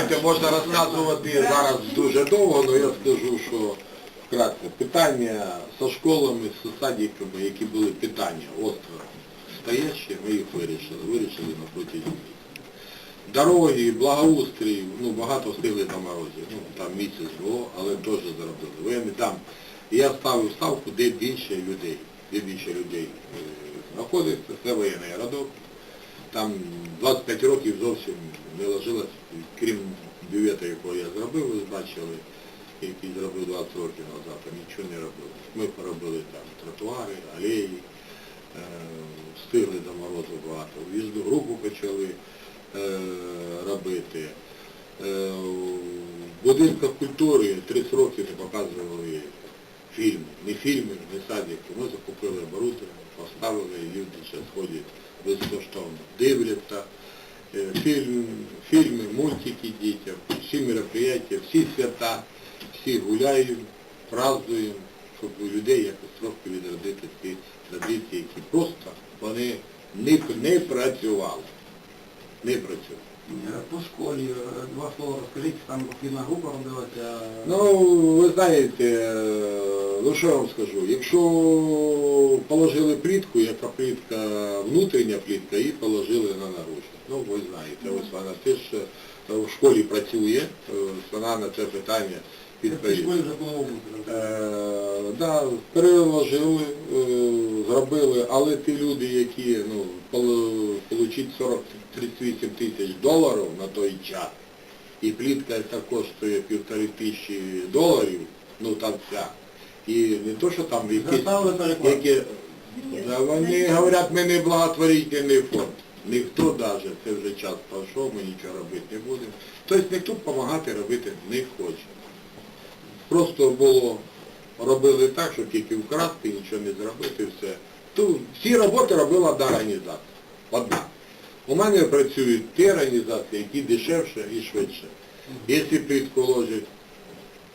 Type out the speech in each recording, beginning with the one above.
знаєте, можна розказувати зараз дуже довго, але я скажу, що вкратце, питання зі школами, з садиками, які були питання остро стоящі, ми їх вирішили, вирішили на місяця. Дороги, благоустрій, ну багато встигли на морозі, ну там місяць було, але теж зробили. Воєнний там. Я ставив ставку, де більше людей, де більше людей е, знаходиться, це воєнний городок. Там 25 років зовсім не ложилось, крім бювета, якого я зробив, ви бачили, який зробив 20 років назад, там нічого не робили. Ми поробили там тротуари, алеї, е, встигли до морозу багато. В'їзду групу почали е, робити. Е, в будинках культури 30 років показували фільми. Не фільми, не садики. Ми закупили оборудовання, поставили, люди зараз ходять безкоштовно. Дивляться е, фільм, фільми, мультики дітям, всі мероприятия, всі свята, всі гуляють, празднуємо, щоб у людей якось трохи відродити ці традиції, які просто вони не, не працювали. Не працювали. Е, По школі, е, два слова розкажіть, там потрібна група робилася. Ну, ви знаєте, е, ну що я вам скажу, якщо положили плітку, яка плітка, внутрішня плітка, і положили на наручник. Ну, ви знаєте, ось вона теж в школі працює, вона на це питання Бути. Е, да, переложили, е, зробили, але ті люди, які ну, отримали 40-38 тисяч доларів на той час, і плітка ця коштує півтори тисячі доларів, ну там вся. І не то, що там якісь, які, да, вони говорять, ми не благотворительний фонд. Ніхто навіть, це вже час пройшов, ми нічого робити не будемо. Тобто ніхто допомагати робити не хоче. Просто було, робили так, щоб тільки вкрасти, нічого не зробити, все. Ту, всі роботи робила одна організація. Одна. У мене працюють ті організації, які дешевше і швидше. Якщо плітку ложать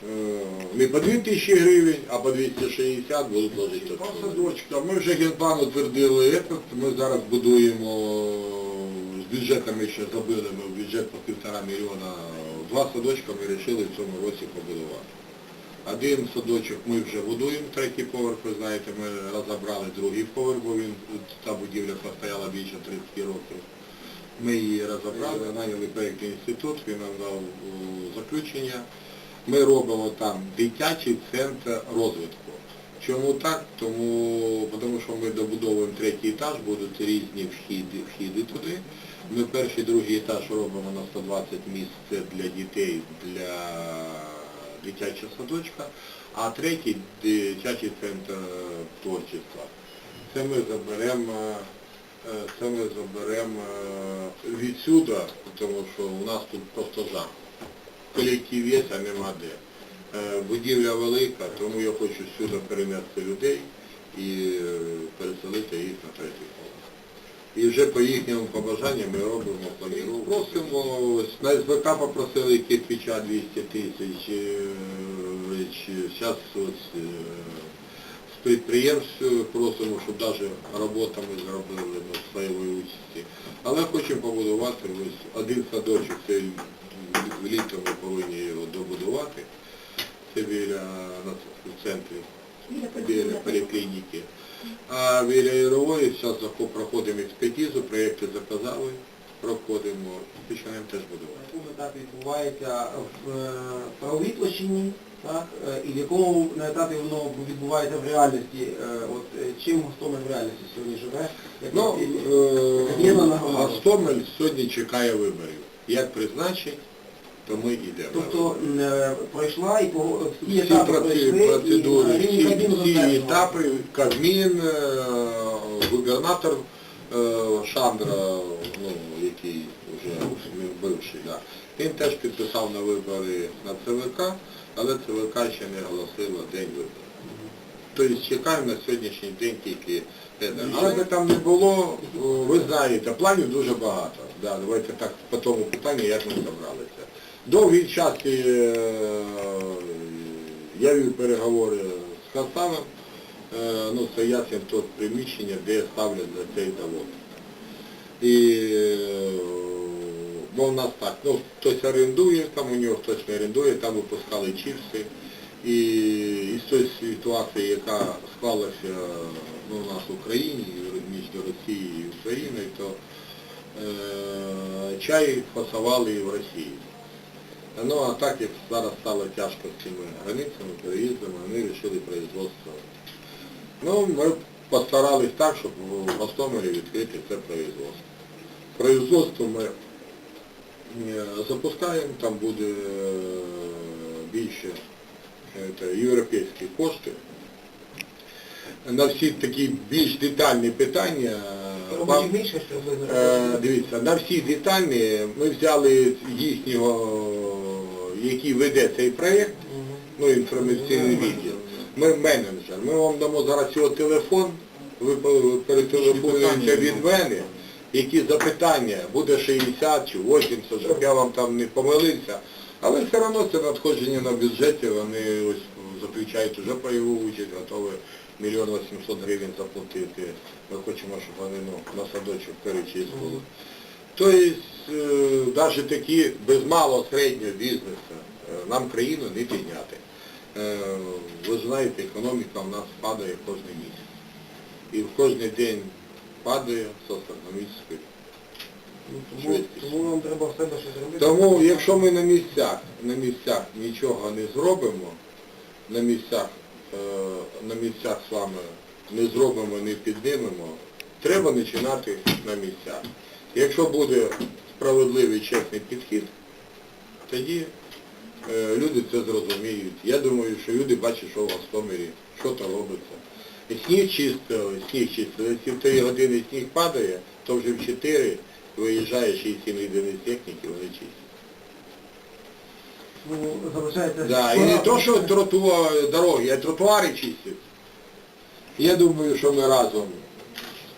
е, не по 2 тисячі гривень, а по 260 будуть ложити. По садочкам. Ми вже генплан утвердили этот, ми зараз будуємо з бюджетами ще забили ми в бюджет по півтора мільйона. Два садочка ми вирішили в цьому році побудувати. Один садочок ми вже будуємо, третій поверх, ви знаєте, ми розібрали другий поверх, бо він, та будівля постояла більше 30 років. Ми її розібрали, наняли проєктний інститут, він нам дав заключення. Ми робимо там дитячий центр розвитку. Чому так? Тому, тому що ми добудовуємо третій етаж, будуть різні вхіди, вхіди туди. Ми перший, другий етаж робимо на 120 місць для дітей, для дитячого садочка, а третій дитячий центр творчества. Це ми заберемо, е, це ми заберемо е, відсюди, тому що у нас тут просто жах. Колектив є, а нема де. Е, Будівля велика, тому я хочу сюди перенести людей і переселити їх на третій поверх. І вже по їхньому побажанню ми робимо планіровку. Просимо, на СБК попросили кирпича 200 тисяч, зараз ось е, з підприємств просимо, щоб навіть робота ми зробили на своєї участі. Але хочемо побудувати ось один садочок, це літом ми повинні його добудувати. Це біля центрі біля поліклініки. А біля Ярової зараз проходимо експертизу, проєкти заказали, проходимо, починаємо теж На будувати. якому етапі відбувається в е, правовій площині, так, е, і в якому на етапі воно відбувається в реальності, е, от чим Гостомель в реальності сьогодні живе, як Ну, як. Гостомель сьогодні чекає виборів. Як призначить, то ми йдемо. Тобто е, пройшла і по всі етапи пройшли, процедури, і всі, всі етапи, Кабмін, е, губернатор е, Шандра, ну, який вже бивший, да. він теж підписав на вибори на ЦВК, але ЦВК ще не оголосила день виборів. Тобто чекаємо на сьогоднішній день тільки. Але би там не було, ви знаєте, планів дуже багато. Да, давайте так по тому питанню, як ми забралися. Довгий час е, я вів переговори з Хасаном, е, ну це ясен тот приміщення, де ставлять за цей завод. І е, Бо в нас так, ну, хтось орендує, там у нього хтось не орендує, там випускали чіпси. І із цієї ситуації, яка склалася ну, у нас в Україні, між Росією і Україною, то е, чай фасували в Росії. Ну а так як зараз стало тяжко з цими границями, переїздами, вони вирішили производство. Ну, ми постарались так, щоб в Гостомелі відкрити це производство. Производство ми е, запускаємо, там буде е, більше це, європейські кошти. На всі такі більш детальні питання. вам- Е, Дивіться, на всі детальні ми взяли їхнього, який веде цей проєкт, ну, інформаційний відділ. Ми менеджер. Ми вам дамо зараз його телефон, ви перетелефонуєте від мене, які запитання, буде 60 чи 80, щоб я вам там не помилився. Але все одно це надходження на бюджеті, вони ось заключають вже пайову участь, готові мільйон 800 гривень заплатити. Ми хочемо, щоб вони ну, на садочок перечислили. Тобто, навіть такі без малого середнього бізнесу е, нам країну не підняти. Е, Ви знаєте, економіка в нас падає кожен місяць. І в кожен день падає з. Ну, Тому, тому нам треба себе щось робити. Тому якщо ми на місцях, на місцях нічого не зробимо, на місцях, е, на місцях з вами не зробимо, не піднімемо, треба починати на місцях. Якщо буде справедливий чесний підхід, тоді е, люди це зрозуміють. Я думаю, що люди бачать, що в Гостомелі, що то робиться. І сніг чистили, сніг чистили. Якщо в 3 години сніг падає, то вже в 4 виїжджає 6-7 одиниць техніки, вони чистять. Ну, залишається... Да, і не то, що тротуар, дороги, а тротуари чистять. Я думаю, що ми разом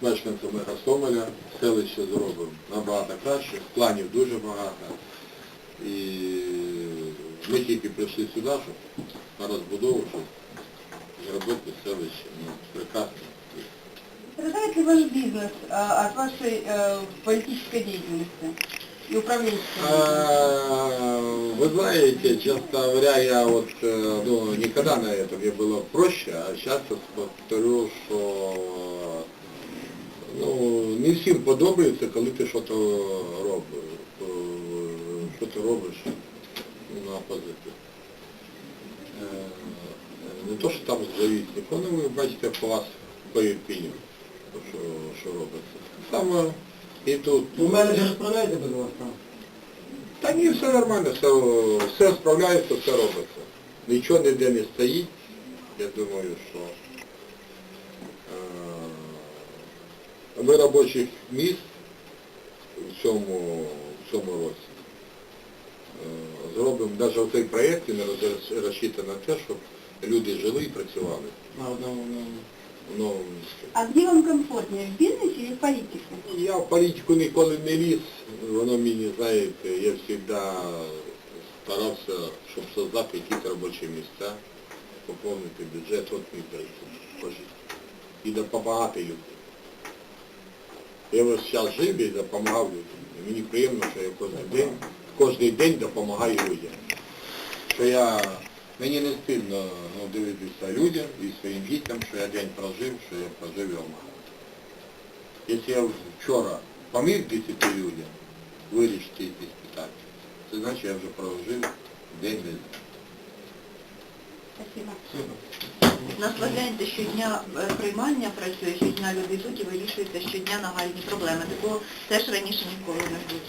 з мешканцями Гостомеля селище зробимо набагато краще, планів дуже багато. І ми тільки прийшли сюди, щоб на розбудову, щоб зробити селище ну, прекрасне Страдает ли ваш бизнес а, от вашей э, политической деятельности и управленческой деятельности? А, Вы знаете, честно говоря, я вот э, ну, никогда на этом мне было проще, а сейчас я повторю, що ну, не всім подобається, коли ти щось робиш, е, що ти робиш ну, на позиції. Е, Не то, що там завісник, ну ви бачите по вас по Ірпіню, що, що робиться. Саме і тут. Ну, менеджер справляється без вас, так? Та ні, все нормально, все, все справляється, все робиться. Нічого ніде не стоїть. Я думаю, що е, ми робочих місць в цьому, в цьому році е, зробимо, навіть оцей проєкт він роз- розчитаний на те, щоб люди жили і працювали На одному, на... в новому місті. А где вам комфортнее, в бизнесе или в политике? Я в політику ніколи не ліз, воно мені, знаєте, я завжди старався, щоб создати якісь робочі місця, поповнити бюджет, от мій прийшов. І допомагати людям. Я ось зараз жив і допомагав людям. Мені приємно, що я кожен день, кожен день допомагаю людям. Що я, мені не стидно ну, дивитися людям і своїм дітям, що я день прожив, що я прожив його мало. Якщо я вчора поміг 10 людям вирішити якісь питання, це значить я вже прожив день день. Спасибо. У щодня е, приймання працює, щодня люди йдуть і вирішуються щодня нагальні проблеми. Такого теж раніше ніколи не було.